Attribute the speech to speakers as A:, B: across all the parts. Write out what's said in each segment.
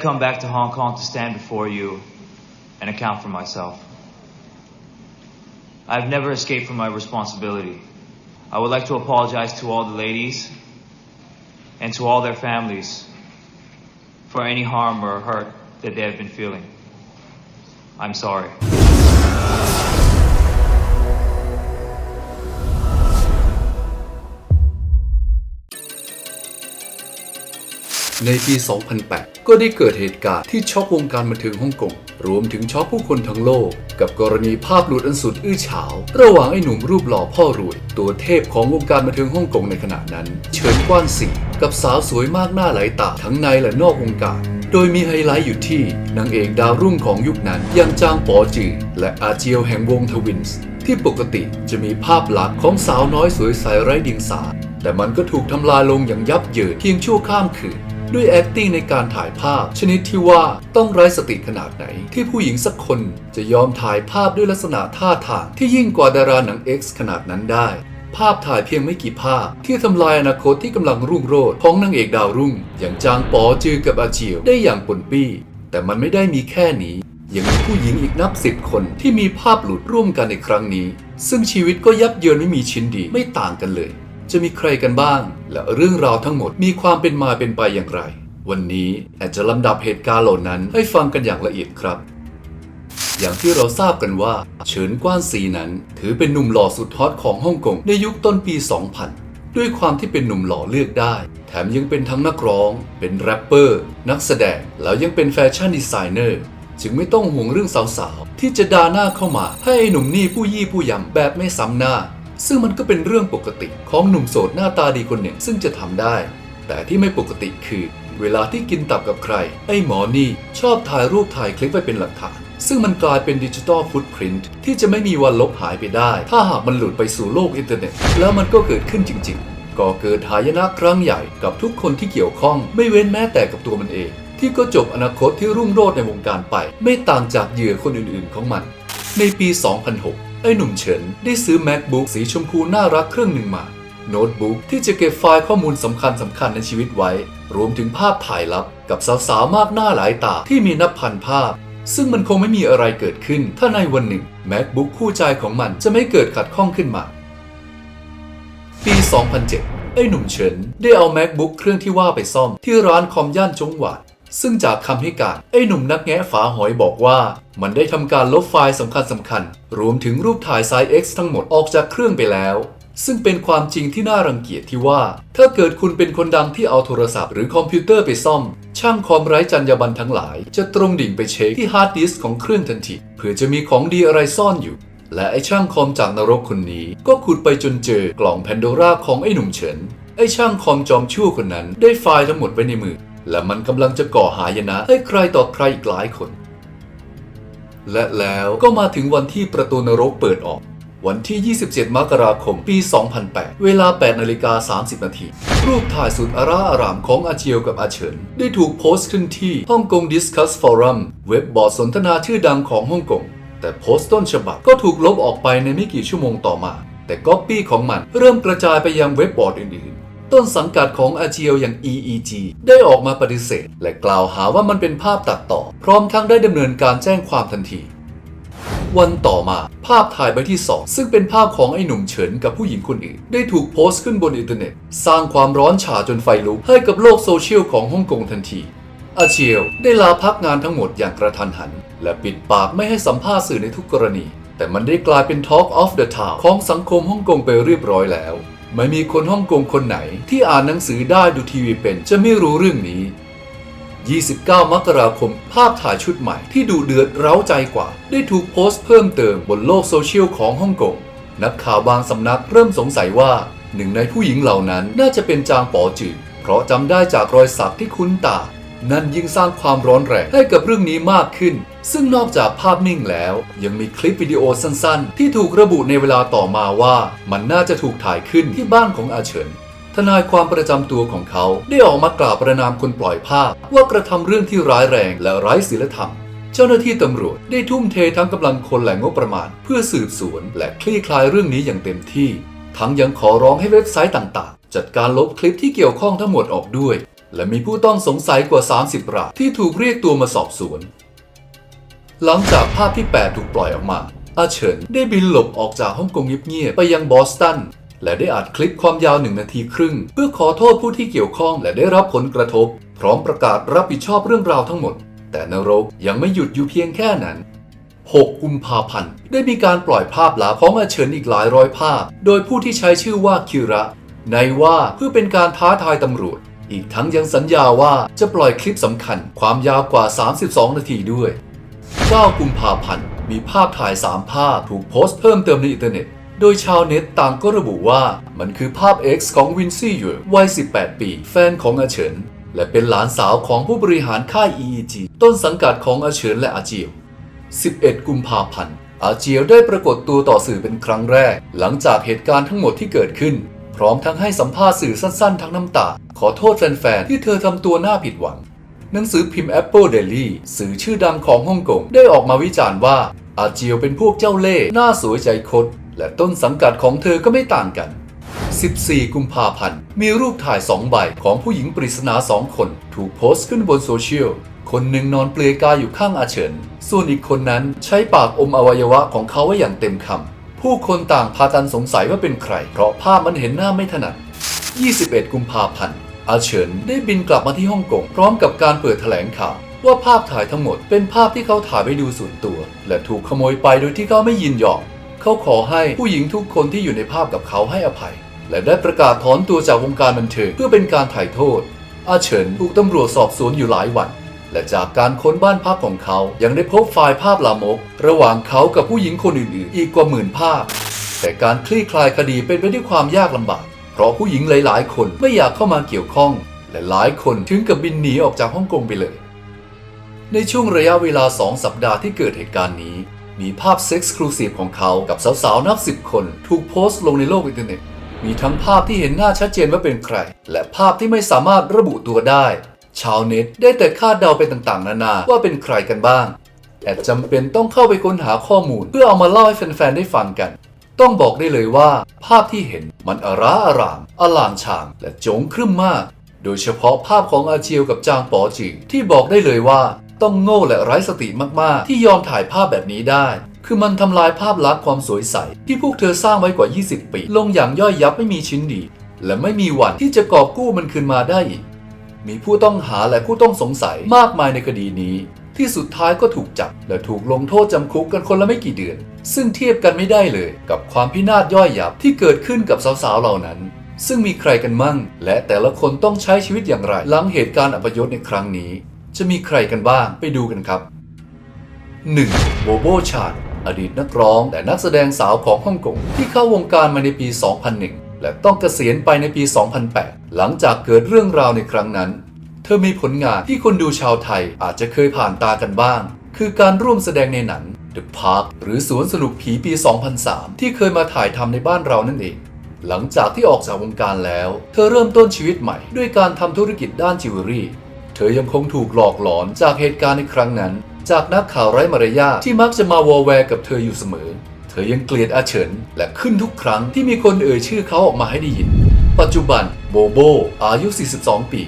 A: I've come back to Hong Kong to stand before you and account for myself. I've never escaped from my responsibility. I would like to apologize to all the ladies and to all their families for any harm or hurt that they have been feeling. I'm sorry.
B: ในปี 2008 ก็ได้เกิดเหตุการณ์ที่ช็อกวงการบันเทิงฮ่องกง รวมถึงช็อกผู้คนทั้งโลก กับกรณีภาพหลุดอันสุดอื้อฉาว ระหว่างไอ้หนุ่มรูปหล่อพ่อรวย ตัวเทพของวงการบันเทิงฮ่องกงในขณะนั้น เฉินกว้านสีกับสาวสวยมากหน้าหลายตาทั้งในและนอกวงการโดยมีไฮไลท์อยู่ที่นางเอกดาวรุ่งของยุคนั้นย่างจางป๋อจือและอาเจียวแห่งวงทวินส์ที่ปกติจะมีภาพลักษณ์ของสาวน้อยสวยใสไร้เดียงสาแต่มันก็ถูกทำลายลงอย่างยับเยินเพียงชั่วข้ามคืน ด้วย acting ในการถ่ายภาพ ชนิดที่ว่าต้องไร้สติขนาดไหน ที่ผู้หญิงสักคนจะยอมถ่ายภาพด้วยลักษณะท่าทางที่ยิ่งกว่าดาราหนัง X ขนาดนั้นได้ภาพถ่ายเพียงไม่กี่ภาพ ที่ทำลายอนาคตที่กำลังรุ่งโรจน์ของนางเอกดาวรุ่ง อย่างจางป๋อจือกับอาเจียวได้อย่างปนปี้ แต่มันไม่ได้มีแค่นี้ ยังมีผู้หญิงอีกนับสิบคนที่มีภาพหลุดร่วมกันในครั้งนี้ ซึ่งชีวิตก็ยับเยินไม่มีชิ้นดีไม่ต่างกันเลย จะมีใครกันบ้าง และเรื่องราวทั้งหมดมีความเป็นมาเป็นไปอย่างไร วันนี้แอดจะลำดับเหตุการณ์เหล่านั้นให้ฟังกันอย่างละเอียดครับ อย่างที่เราทราบกันว่า เฉินกว้านซีนั้น ถือเป็นหนุ่มหล่อสุดฮอตของฮ่องกงในยุคต้นปี 2000ด้วยความที่เป็นหนุ่มหล่อเลือกได้ แถมยังเป็นทั้งนักร้อง เป็นแรปเปอร์ นักแสดง แล้วยังเป็นแฟชั่นดีไซเนอร์ จึงไม่ต้องห่วงเรื่องสาวๆ ที่จะดาหน้าเข้ามา ให้ไอ้หนุ่มนี่ผู้ยี่ผู้ยำแบบไม่ซ้ำหน้า ซึ่งมันก็เป็นเรื่องปกติของหนุ่มโสดหน้าตาดีคนหนึ่งซึ่งจะทำได้ แต่ที่ไม่ปกติคือ เวลาที่กินตับกับใคร ไอ้หมอนี่ชอบถ่ายรูปถ่ายคลิปไว้เป็นหลักฐาน ซึ่งมันกลายเป็นดิจิตอลฟุตพิ้นที่จะไม่มีวันลบหายไปได้ ถ้าหากมันหลุดไปสู่โลกอินเทอร์เน็ต แล้วมันก็เกิดขึ้นจริง ๆก็เกิดหายนะครั้งใหญ่กับทุกคนที่เกี่ยวข้อง ไม่เว้นแม้แต่กับตัวมันเอง ที่ก็จบอนาคตที่รุ่งโรจน์ในวงการไป ไม่ต่างจากเหยื่อคนอื่น ๆ ของมัน ในปี 2006 ไอ้หนุ่มเฉินได้ซื้อ MacBook สีชมพูน่ารักเครื่องหนึ่งมา โน้ตบุ๊กที่จะเก็บไฟล์ข้อมูลสำคัญสำคัญในชีวิตไว้ รวมถึงภาพถ่ายลับ กับสาวๆมากหน้าหลายตาที่มีนับพันภาพ ซึ่งมันคงไม่มีอะไรเกิดขึ้น ถ้าในวันหนึ่ง MacBook คู่ใจของมันจะไม่เกิดขัดข้องขึ้นมา ปี 2007 ไอ้หนุ่มเฉินได้เอา MacBook เครื่องที่ว่าไปซ่อมที่ร้านคอมย่านจงหวาด ซึ่งจากคำให้การ ไอ้หนุ่มนักแงะฝาหอยบอกว่า มันได้ทำการลบไฟล์สำคัญสำคัญๆรวมถึงรูปถ่ายไซส์ X ทั้งหมดออกจากเครื่องไปแล้ว ซึ่งเป็นความจริงที่น่ารังเกียจที่ว่า ถ้าเกิดคุณเป็นคนดังที่เอาโทรศัพท์หรือคอมพิวเตอร์ไปซ่อม ช่างคอมไร้จรรยาบรรณทั้งหลาย จะตรงดิ่งไปเช็คที่ฮาร์ดดิสก์ของเครื่องทันทีเผื่อจะมีของดีอะไรซ่อนอยู่และไอ้ช่างคอมจากนรกคนนี้ ก็ขุดไปจนเจอกล่องแพนโดราของไอ้หนุ่มเฉิน ไอ้ช่างคอมจอมชั่วคนนั้นได้ไฟล์ทั้งหมดไว้ในมือ และมันกำลังจะก่อหายนะให้ใครต่อใครอีกหลายคน และแล้วก็มาถึงวันที่ประตูนรกเปิดออก วันที่ 27 มกราคม ปี 2008 เวลา 8นาฬิกา30 นาที รูปถ่ายสุดอาร่าอารามของอาเจียวกับอาเฉิน ได้ถูกโพสต์ขึ้นที่ฮ่องกง Discuss Forum เว็บบอร์ดสนทนาชื่อดังของฮ่องกง แต่โพสต์ต้นฉบับก็ถูกลบออกไปในไม่กี่ชั่วโมงต่อมา แต่ก๊อปปี้ของมันเริ่มกระจายไปยังเว็บบอร์ดอื่น ต้นสังกัดของอาเจียวอย่าง EEG ได้ออกมาปฏิเสธ และกล่าวหาว่ามันเป็นภาพตัดต่อ พร้อมทั้งได้ดำเนินการแจ้งความทันที วันต่อมาภาพถ่ายใบที่ 2 ซึ่งเป็นภาพของไอ้หนุ่มเฉินกับผู้หญิงคนอื่น ได้ถูกโพสต์ขึ้นบนอินเทอร์เน็ต สร้างความร้อนฉาจนไฟลุกให้กับโลกโซเชียลของฮ่องกงทันทีอาเชียวได้ลาพักงานทั้งหมดอย่างกระทันหัน และปิดปากไม่ให้สัมภาษณ์สื่อในทุกกรณี แต่มันได้กลายเป็น Talk of the Town ของสังคมฮ่องกงไปเรียบร้อยแล้ว ไม่มีคนฮ่องกงคนไหนที่อ่านหนังสือได้ดูทีวีเป็นจะไม่รู้เรื่องนี้ 29 มกราคม ภาพถ่ายชุดใหม่ที่ดูเดือดเร้าใจกว่า ได้ถูกโพสต์เพิ่มเติมบนโลกโซเชียลของฮ่องกง นักข่าวบางสำนักเริ่มสงสัยว่าหนึ่งในผู้หญิงเหล่านั้นน่าจะเป็นจางป๋อจือเพราะจำได้จากรอยสักที่คุ้นตา นั่นยิ่งสร้างความร้อนแรงให้กับเรื่องนี้มากขึ้น ซึ่งนอกจากภาพนิ่งแล้ว ยังมีคลิปวิดีโอสั้นๆ ที่ถูกระบุในเวลาต่อมาว่า มันน่าจะถูกถ่ายขึ้นที่บ้านของอาเฉินทนายความประจำตัวของเขาได้ออกมากล่าวประนามคนปล่อยภาพ ว่ากระทำเรื่องที่ร้ายแรงและไร้ศีลธรรม เจ้าหน้าที่ตำรวจได้ทุ่มเททั้งกำลังคนและงบประมาณ เพื่อสืบสวนและคลี่คลายเรื่องนี้อย่างเต็มที่ ทั้งยังขอร้องให้เว็บไซต์ต่างๆ จัดการลบคลิปที่เกี่ยวข้องทั้งหมดออกด้วย และมีผู้ต้องสงสัยกว่า 30 รายที่ถูกเรียกตัวมาสอบสวน หลังจากภาพที่ 8 ถูกปล่อยออกมา อาเฉินได้บินหลบออกจากฮ่องกงเงียบๆไปยังบอสตันและได้อัดคลิปความยาวหนึ่งนาทีครึ่ง เพื่อขอโทษผู้ที่เกี่ยวข้องและได้รับผลกระทบ พร้อมประกาศรับผิดชอบเรื่องราวทั้งหมด แต่นรกยังไม่หยุดอยู่เพียงแค่นั้น 6 กุมภาพันธ์ได้มีการปล่อยภาพลับของอาเฉินอีกหลายร้อยภาพ โดยผู้ที่ใช้ชื่อว่าคิระในว่าเพื่อเป็นการท้าทายตำรวจ อีกทั้งยังสัญญาว่าจะปล่อยคลิปสำคัญความยาวกว่า 32 นาทีด้วย 9 กุมภาพันธ์ มีภาพถ่าย 3 ภาพถูกโพสต์เพิ่มเติมในอินเทอร์เน็ต โดยชาวเน็ตต่างก็ระบุว่ามันคือภาพ X ของวินซี่หยวนวัย 18 ปี แฟนของอาเฉิน และเป็นหลานสาวของผู้บริหารค่าย EEG ต้นสังกัดของอาเฉินและอาเจียว 11 กุมภาพันธ์อาเจียวได้ปรากฏตัวต่อสื่อเป็นครั้งแรก หลังจากเหตุการณ์ทั้งหมดที่เกิดขึ้น ร้อมทั้งให้สัมภาษณ์สื่อสั้นๆ ทั้งน้ำตา ขอโทษแฟนๆ ที่เธอทำตัวน่าผิดหวัง หนังสือพิมพ์ Apple Daily สื่อชื่อดังของฮ่องกง ได้ออกมาวิจารณ์ว่า อาเจียวเป็นพวกเจ้าเล่ห์หน้าสวยใจคด และต้นสังกัดของเธอก็ไม่ต่างกัน 14 กุมภาพันธ์ มีรูปถ่ายสองใบของผู้หญิงปริศนาสองคน ถูกโพสต์ขึ้นบนโซเชียลคนหนึ่งนอนเปลือยกายอยู่ข้างอาเฉิน ส่วนอีกคนนั้นใช้ปากอมอวัยวะของเขาไว้อย่างเต็มคำ ผู้คนต่างพากันสงสัยว่าเป็นใคร เพราะภาพมันเห็นหน้าไม่ถนัด 21 กุมภาพันธ์ อาเฉินได้บินกลับมาที่ฮ่องกงพร้อมกับการเปิดแถลงข่าว ว่าภาพถ่ายทั้งหมดเป็นภาพที่เขาถ่ายไว้ดูส่วนตัว และถูกขโมยไปโดยที่เขาไม่ยินยอม เขาขอให้ผู้หญิงทุกคนที่อยู่ในภาพกับเขาให้อภัย และได้ประกาศถอนตัวจากวงการบันเทิงเพื่อเป็นการถ่ายโทษ อาเฉินถูกตำรวจสอบสวนอยู่หลายวัน และจากการค้นบ้านพักของเขา ยังได้พบไฟล์ภาพลามก ระหว่างเขากับผู้หญิงคนอื่นๆ อีกกว่าหมื่นภาพ แต่การคลี่คลายคดีเป็นไปด้วยความยากลำบาก เพราะผู้หญิงหลายๆ คนไม่อยากเข้ามาเกี่ยวข้อง และหลายคนถึงกับบินหนีออกจากฮ่องกงไปเลย ในช่วงระยะเวลา 2 สัปดาห์ที่เกิดเหตุการณ์นี้ มีภาพเซ็กซ์คลูซีฟของเขากับสาวๆนับสิบคน ถูกโพสต์ลงในโลกอินเทอร์เน็ตมีทั้งภาพที่เห็นหน้าชัดเจนว่าเป็นใคร และภาพที่ไม่สามารถระบุตัวได้ ชาวเน็ตได้แต่คาดเดาไปต่างๆ นานาว่าเป็นใครกันบ้าง แต่จำเป็นต้องเข้าไปค้นหาข้อมูล เพื่อเอามาเล่าให้แฟนๆได้ฟังกัน ต้องบอกได้เลยว่า ภาพที่เห็นมันอาราอารามอลางชางและโจงครึ่มมาก โดยเฉพาะภาพของอาเจียวกับจางป๋อจือที่บอกได้เลยว่าต้องโง่และไร้สติมากๆ ที่ยอมถ่ายภาพแบบนี้ได้ คือมันทำลายภาพลักษณ์ความสวยใส ที่พวกเธอสร้างไว้กว่า 20 ปี ลงอย่างย่อยยับไม่มีชิ้นดี และไม่มีวันที่จะกอบกู้มันคืนมาได้อีก มีผู้ต้องหาและผู้ต้องสงสัยมากมายในคดีนี้ ที่สุดท้ายก็ถูกจับ และถูกลงโทษจำคุกกันคนละไม่กี่เดือน ซึ่งเทียบกันไม่ได้เลยกับความพินาศย่อยยับที่เกิดขึ้นกับสาวๆเหล่านั้น ซึ่งมีใครกันมั่ง และแต่ละคนต้องใช้ชีวิตอย่างไร หลังเหตุการณ์อัปยศในครั้งนี้ จะมีใครกันบ้างไปดูกันครับ 1. โบโบชานอดีตนักร้องและนักแสดงสาวของฮ่องกงที่เข้าวงการมาในปี 2001 และต้องเกษียณไปในปี 2008 หลังจากเกิดเรื่องราวในครั้งนั้น เธอมีผลงานที่คนดูชาวไทยอาจจะเคยผ่านตากันบ้าง คือการร่วมแสดงในหนัง The Park หรือสวนสนุกผีปี 2003 ที่เคยมาถ่ายทำในบ้านเรานั่นเอง หลังจากที่ออกจากวงการแล้ว เธอเริ่มต้นชีวิตใหม่ด้วยการทำธุรกิจด้านจิวเวลรี่ เธอยังคงถูกหลอกหลอนจากเหตุการณ์ในครั้งนั้น จากนักข่าวไร้มารยาทที่มักจะมาวอแวร์กับเธออยู่เสมอ เธอยังเกลียดอาเฉินและขึ้นทุกครั้งที่มีคนเอ่ยชื่อเขาออกมาให้ได้ยิน ปัจจุบันโบโบอายุ 42 ปี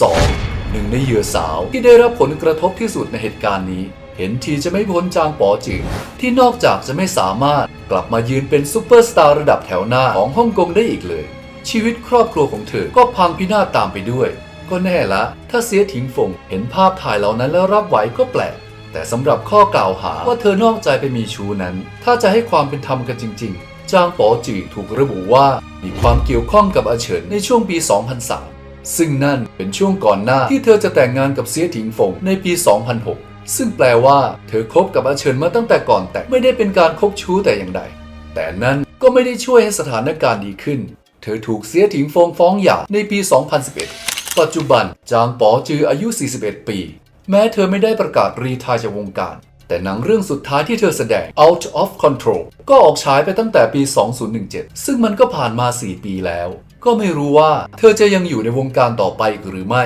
B: 2. หนึ่งในเหยื่อสาวที่ได้รับผลกระทบที่สุดในเหตุการณ์นี้ เห็นทีจะไม่พ้นจางป๋อจือที่นอกจากจะไม่สามารถกลับมายืนเป็นซูเปอร์สตาร์ระดับแถวหน้าของฮ่องกงได้อีกเลย ชีวิตครอบครัวของเธอก็พังพินาศตามไปด้วย ก็แน่ละ ถ้าเสียถิงฟงเห็นภาพถ่ายเหล่านั้นแล้วรับไหวก็แปลก แต่สำหรับข้อกล่าวหาว่าเธอนอกใจไปมีชู้นั้น ถ้าจะให้ความเป็นธรรมกันจริง ๆ จางป๋อจือถูกระบุว่ามีความเกี่ยวข้องกับอาเฉินในช่วงปี 2003 ซึ่งนั่นเป็นช่วงก่อนหน้าที่เธอจะแต่งงานกับเสียถิงฟงในปี 2006 ซึ่งแปลว่า เธอคบกับอาเฉินมาตั้งแต่ก่อนแต่งไม่ได้เป็นการคบชู้แต่อย่างใด แต่นั่นก็ไม่ได้ช่วยให้สถานการณ์ดีขึ้น เธอถูกเสียถิงฟงฟ้องหย่าในปี 2011 ปัจจุบันจางป๋อจืออายุ 41 ปี แม้เธอไม่ได้ประกาศรีทายจากวงการ แต่หนังเรื่องสุดท้ายที่เธอแสดง Out of Control ก็ออกฉายไปตั้งแต่ปี 2017 ซึ่งมันก็ผ่านมา 4 ปีแล้ว ก็ไม่รู้ว่าเธอจะยังอยู่ในวงการต่อไปอีกหรือไม่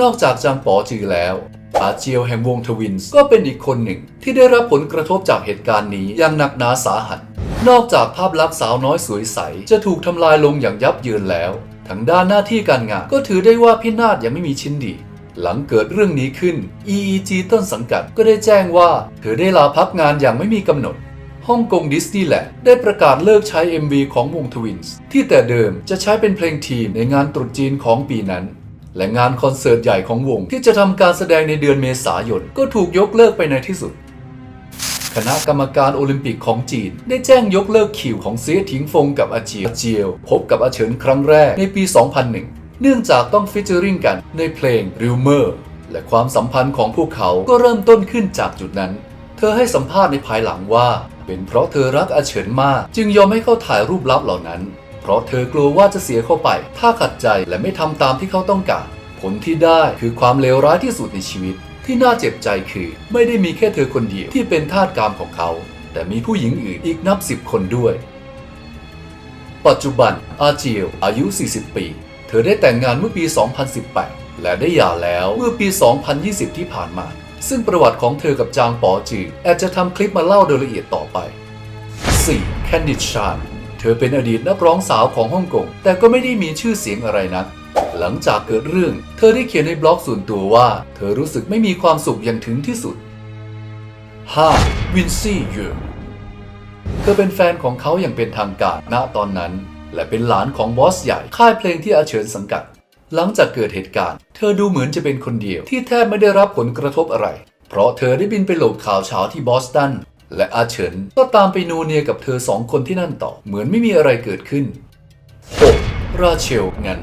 B: นอกจากจางป๋อจือแล้วอาเจียวแห่งวงทวินส์ก็เป็นอีกคนหนึ่งที่ได้รับผลกระทบจากเหตุการณ์นี้อย่างหนักหนาสาหัส นอกจากภาพลักษณ์สาวน้อยสวยใส จะถูกทำลายลงอย่างยับเยินแล้ว ทางด้านหน้าที่การงานก็ถือได้ว่าพี่นาฏยังไม่มีชิ้นดี หลังเกิดเรื่องนี้ขึ้น EEG ต้นสังกัดก็ได้แจ้งว่า เธอได้ลาพักงานอย่างไม่มีกำหนดฮ่องกงดิสนีย์แลนด์ได้ประกาศเลิกใช้ MV ของวงทวินส์ที่แต่เดิมจะใช้เป็นเพลงทีมในงานตรุษจีนของปีนั้น และงานคอนเสิร์ตใหญ่ของวงที่จะทำการแสดงในเดือนเมษายน ก็ถูกยกเลิกไปในที่สุด คณะกรรมการโอลิมปิกของจีน ได้แจ้งยกเลิกคิวของเสียถิงฟงกับอาเจียวอาเจียว พบกับอาเฉินครั้งแรกในปี 2001 เนื่องจากต้องฟิชเจอริงกันในเพลง Rumor และความสัมพันธ์ของพวกเขาก็เริ่มต้นขึ้นจากจุดนั้น เธอให้สัมภาษณ์ในภายหลังว่า เป็นเพราะเธอรักอาเฉินมาก จึงยอมให้เขาถ่ายรูปลับเหล่านั้น เพราะเธอกลัวว่าจะเสียเข้าไป ถ้าขัดใจและไม่ทำตามที่เขาต้องการ ผลที่ได้คือความเลวร้ายที่สุดในชีวิต ที่น่าเจ็บใจคือ ไม่ได้มีแค่เธอคนเดียวที่เป็นทาสกามของเขา แต่มีผู้หญิงอื่นอีกนับสิบคนด้วย ปัจจุบันอาเจียวอายุ 40 ปี ธอได้แต่งงานเมื่อปี 2018 และได้หย่าแล้วเมื่อปี 2020 ที่ผ่านมา ซึ่งประวัติของเธอกับจางป๋อจือแอบจะทำคลิปมาเล่าโดยละเอียดต่อไป 4. แคนดิชชานเธอเป็นอดีตนักร้องสาวของฮ่องกง แต่ก็ไม่ได้มีชื่อเสียงอะไรนักหลังจากเกิดเรื่อง เธอได้เขียนในบล็อกส่วนตัวว่า เธอรู้สึกไม่มีความสุขอย่างถึงที่สุด 5. วินซี่เยอเธอเป็นแฟนของเขาอย่างเป็นทางการณตอนนั้น และเป็นหลานของบอสใหญ่ค่ายเพลงที่อาเฉินสังกัด หลังจากเกิดเหตุการณ์ เธอดูเหมือนจะเป็นคนเดียวที่แทบไม่ได้รับผลกระทบอะไร เพราะเธอได้บินไปโหลดข่าวเช้าที่บอสตันและอาเฉินก็ตามไปนูเนียกับเธอสองคนที่นั่นต่อเหมือนไม่มีอะไรเกิดขึ้น 6. ราเชลงั้น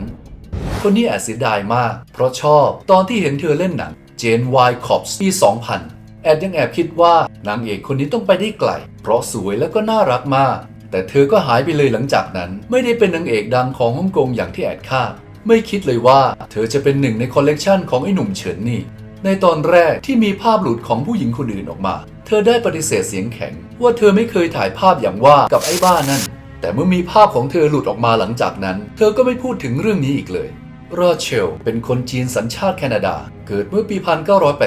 B: คนนี้แอบเสียดายมาก เพราะชอบตอนที่เห็นเธอเล่นหนังเจนวายคอปส์ปี 2000 แอดยังแอบคิดว่านางเอกคนนี้ต้องไปได้ไกล เพราะสวยและก็น่ารักมาก แต่เธอก็หายไปเลยหลังจากนั้น ไม่ได้เป็นนางเอกดังของฮ่องกงอย่างที่แอดคาด ไม่คิดเลยว่าเธอจะเป็นหนึ่งในคอลเลกชันของไอ้หนุ่มเฉินนี่ ในตอนแรกที่มีภาพหลุดของผู้หญิงคนอื่นออกมา เธอได้ปฏิเสธเสียงแข็ง ว่าเธอไม่เคยถ่ายภาพอย่างว่ากับไอ้บ้านั่น แต่เมื่อมีภาพของเธอหลุดออกมาหลังจากนั้น เธอก็ไม่พูดถึงเรื่องนี้อีกเลยรอเชลเป็นคนจีนสัญชาติแคนาดา เกิดเมื่อปี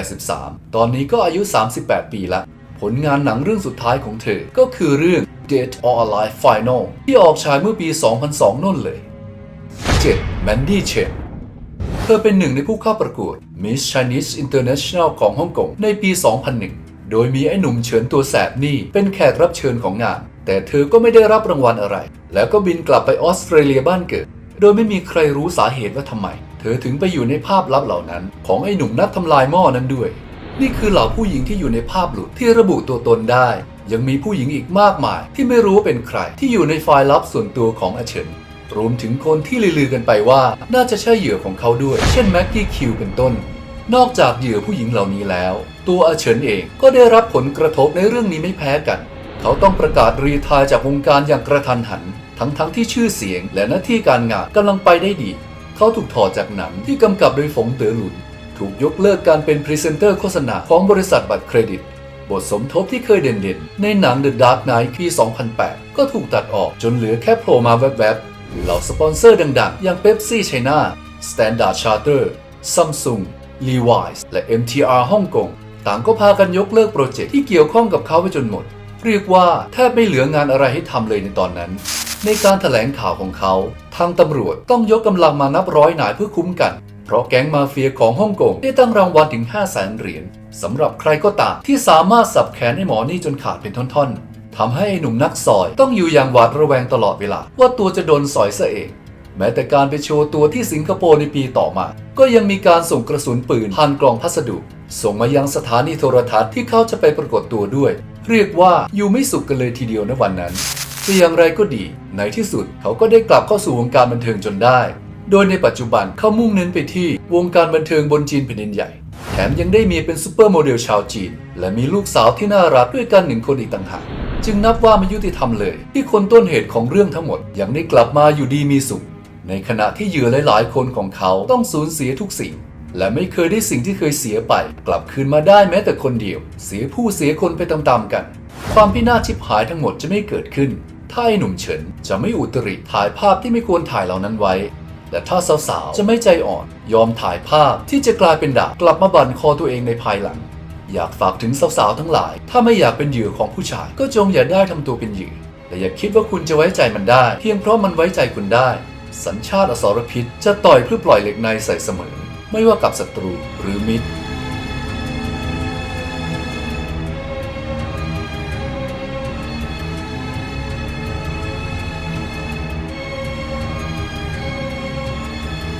B: 1983 ตอนนี้ก็อายุ 38 ปีละ ผลงานหนังเรื่องสุดท้ายของเธอก็คือเรื่อง Dead or Alive Final ที่ออกฉายเมื่อปี 2002นั่นเลย 7. Mandy Chen เธอเป็นหนึ่งในผู้เข้าประกวด Miss Chinese International ของฮ่องกงในปี 2001 โดยมีไอ้หนุ่มเฉินตัวแสบนี่เป็นแขกรับเชิญของงาน แต่เธอก็ไม่ได้รับรางวัลอะไร แล้วก็บินกลับไปออสเตรเลียบ้านเกิด โดยไม่มีใครรู้สาเหตุว่าทำไม เธอถึงไปอยู่ในภาพลับเหล่านั้น ของไอ้หนุ่มนักทำลายหม้อนั้นด้วย นี่คือเหล่าผู้หญิงที่อยู่ในภาพหลุดที่ระบุตัวตนได้ ยังมีผู้หญิงอีกมากมาย ที่ไม่รู้ว่าเป็นใครที่อยู่ในไฟล์ลับส่วนตัวของอาเฉินรวมถึงคนที่ลือๆกันไปว่าน่าจะใช่เหยื่อของเขาด้วย เช่นแม็กกี้คิวเป็นต้น นอกจากเหยื่อผู้หญิงเหล่านี้แล้ว ตัวอาเฉินเองก็ได้รับผลกระทบในเรื่องนี้ไม่แพ้กัน เขาต้องประกาศรีทายจากวงการอย่างกระทันหัน ทั้งๆทที่ชื่อเสียงและหน้าที่การงานกำลังไปได้ดี เขาถูกถอดจากหนังที่กำกับโดยฝงเต๋อหลุน ถูกยกเลิกการเป็นพรีเซนเตอร์โฆษณาของบริษัทบัตรเครดิต บทสมทบที่เคยเด่นๆ ในหนัง The Dark Knight ปี 2008 ก็ถูกตัดออกจนเหลือแค่โผล่มาแวบๆ เหล่าสปอนเซอร์ดังๆ อย่าง Pepsi China Standard Charter Samsung Levi's และ MTR ฮ่องกงต่างก็พากันยกเลิกโปรเจกต์ที่เกี่ยวข้องกับเขาไปจนหมด เรียกว่าแทบไม่เหลืองานอะไรให้ทำเลยในตอนนั้น ในการถแถลงข่าวของเขา ทางตำรวจต้องยกกำลังมานับร้อยนายเพื่อคุ้มกัน เพราะแก๊งมาเฟียของฮ่องกงได้ตั้งรางวัลถึง 5 0 0แสนเหรียญสำหรับใครก็ตามที่สามารถสับแขนให้หมอนี่จนขาดเป็นท่อนๆทำให้ไอ้หนุ่มนักสอยต้องอยู่อย่างหวาดระแวงตลอดเวลา ว่าตัวจะโดนสอยซะเอง แม้แต่การไปโชว์ตัวที่สิงคโปร์ในปีต่อมา ก็ยังมีการส่งกระสุนปืนผ่านกล่องพัสดุ ส่งมายังสถานีโทรทัศน์ที่เขาจะไปปรากฏตัวด้วย เรียกว่าอยู่ไม่สุขกันเลยทีเดียวในวันนั้นแต่อย่างไรก็ดี ในที่สุดเขาก็ได้กลับเข้าสู่วงการบันเทิงจนได้ โดยในปัจจุบันเขามุ่งเน้นไปที่วงการบันเทิงบนจีนแผ่นดินใหญ่ แถมยังได้เมียเป็นซูเปอร์โมเดลชาวจีน และมีลูกสาวที่น่ารักด้วยกันหนึ่งคนอีกต่างหากจึงนับว่าไม่ยุติธรรมเลย ที่คนต้นเหตุของเรื่องทั้งหมดยังได้กลับมาอยู่ดีมีสุข ในขณะที่เหยื่อหลายๆ คนของเขาต้องสูญเสียทุกสิ่ง และไม่เคยได้สิ่งที่เคยเสียไป กลับคืนมาได้แม้แต่คนเดียว เสียผู้เสียคนไปตามๆกัน ความพินาศชิบหายทั้งหมดจะไม่เกิดขึ้น ถ้าไอ้หนุ่มเฉินจะไม่อุตริถ่ายภาพที่ไม่ควรถ่ายเหล่านั้นไว้ แต่ถ้าสาวๆ จะไม่ใจอ่อน ยอมถ่ายภาพที่จะกลายเป็นดาบกลับมาบั่นคอตัวเองในภายหลัง อยากฝากถึงสาวๆ ทั้งหลาย ถ้าไม่อยากเป็นเหยื่อของผู้ชาย ก็จงอย่าได้ทำตัวเป็นเหยื่อและอย่าคิดว่าคุณจะไว้ใจมันได้ เพียงเพราะมันไว้ใจคุณได้ สัญชาติอสรพิษจะต่อยเพื่อปล่อยเหล็กในใส่เสมอ ไม่ว่ากับศัตรูหรือมิตร